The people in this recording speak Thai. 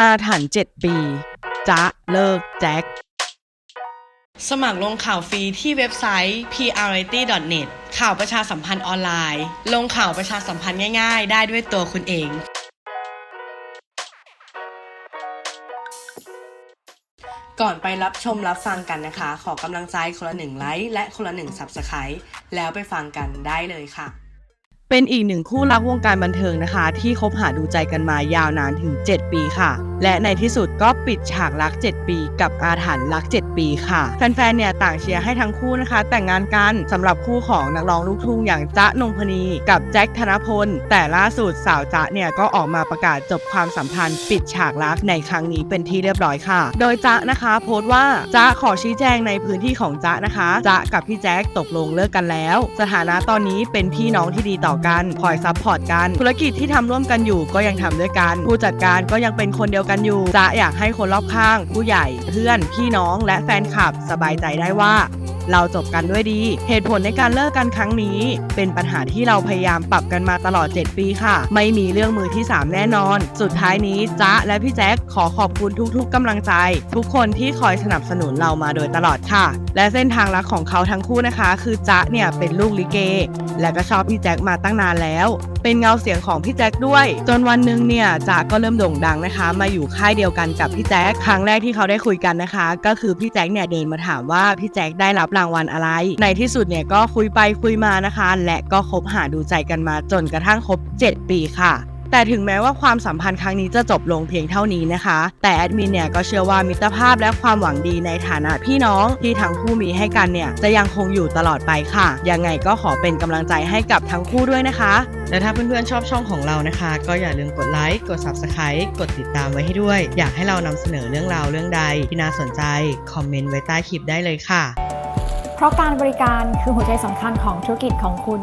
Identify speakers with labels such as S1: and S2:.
S1: อาถรรพ์7ปีจ๊ะเลิกแจ็ค สมัครลงข่าวฟรีที่เว็บไซต์ priority.net ข่าวประชาสัมพันธ์ออนไลน์ ลงข่าวประชาสัมพันธ์ง่ายๆ ได้ด้วยตัวคุณเอง ก่อนไปรับชมรับฟังกันนะคะ ขอกำลังใจคนละหนึ่งไลค์และคนละหนึ่ง Subscribe แล้วไปฟังกันได้เลยค่ะ เป็นอีกหนึ่งคู่รักวงการบันเทิงนะคะ ที่คบหาดูใจกันมายาวนานถึง 7 ปีค่ะและในที่สุดก็ปิดฉากรัก 7 ปี กับอาถรรพ์รัก 7 ปีค่ะ แฟนๆ เนี่ยต่างเชียร์ให้ทั้งคู่นะคะ แต่งงานกันสำหรับคู่ของนักร้องลูกทุ่งอย่างจ๊ะนงพนี กับแจ็คธนพล แต่ล่าสุดสาวจ๊ะเนี่ยก็ออกมาประกาศจบความสัมพันธ์ปิดฉากรักในครั้งนี้เป็นที่เรียบร้อยค่ะ โดยจ๊ะนะคะ โพสต์ว่าจ๊ะขอชี้แจงในพื้นที่ของจ๊ะนะคะจ๊ะกับพี่แจ็คตกลงเลิกกันแล้ว สถานะตอนนี้เป็นพี่น้องที่ดีต่อกันคอยซัพพอร์ตกัน ธุรกิจที่ทำร่วมกันอยู่ก็ยังทำด้วยกันผู้จัดการก็ยังเป็นคนเดียวกันอยู่จ๊ะอยากให้คนรอบข้าง ผู้ใหญ่ เพื่อน พี่น้องและแฟนคลับสบายใจได้ว่าเราจบกันด้วยดี เหตุผลในการเลิกกันครั้งนี้ เป็นปัญหาที่เราพยายามปรับกันมาตลอด 7 ปีค่ะ ไม่มีเรื่องมือที่ 3 แน่นอน สุดท้ายนี้จ๊ะและพี่แจ๊คขอขอบคุณทุกๆกำลังใจ ทุกคนที่คอยสนับสนุนเรามาโดยตลอดค่ะ และเส้นทางรักของเขาทั้งคู่นะคะ คือจ๊ะเนี่ยเป็นลูกลิเก และก็ชอบพี่แจ็คมาตั้งนานแล้ว เป็นเงาเสียงของพี่แจ็คด้วย จนวันหนึ่งเนี่ยจ๊ะก็เริ่มโด่งดังนะคะ มาอยู่ค่ายเดียวกันกับพี่แจ็คครั้งแรกที่เขาได้คุยกันนะคะ ก็คือพี่แจ็คเนี่ยเดินมาถามว่าพี่แจ็คได้รับรางวัลอะไร ในที่สุดเนี่ยก็คุยไปคุยมานะคะ และก็คบหาดูใจกันมาจนกระทั่งครบ 7 ปีค่ะ แต่ถึงแม้ว่าความสัมพันธ์ครั้งนี้จะจบลงเพียงเท่านี้นะคะ แต่แอดมินเนี่ยก็เชื่อว่ามิตรภาพและความหวังดีในฐานะพี่น้องที่ทั้งคู่มีให้กันเนี่ยจะยังคงอยู่ตลอดไปค่ะ ยังไงก็ขอเป็นกำลังใจให้กับทั้งคู่ด้วยนะคะ และถ้าเพื่อนๆชอบช่องของเรานะคะ ก็อย่าลืมกดไลค์ กด Subscribe กดติดตามไว้ให้ด้วย อยากให้เรานำเสนอเรื่องราวเรื่องใดที่น่าสนใจ คอมเมนต์ไว้ใต้คลิปได้เลยค่ะ
S2: เพราะการบริการคือหัวใจสำคัญของธุรกิจของคุณ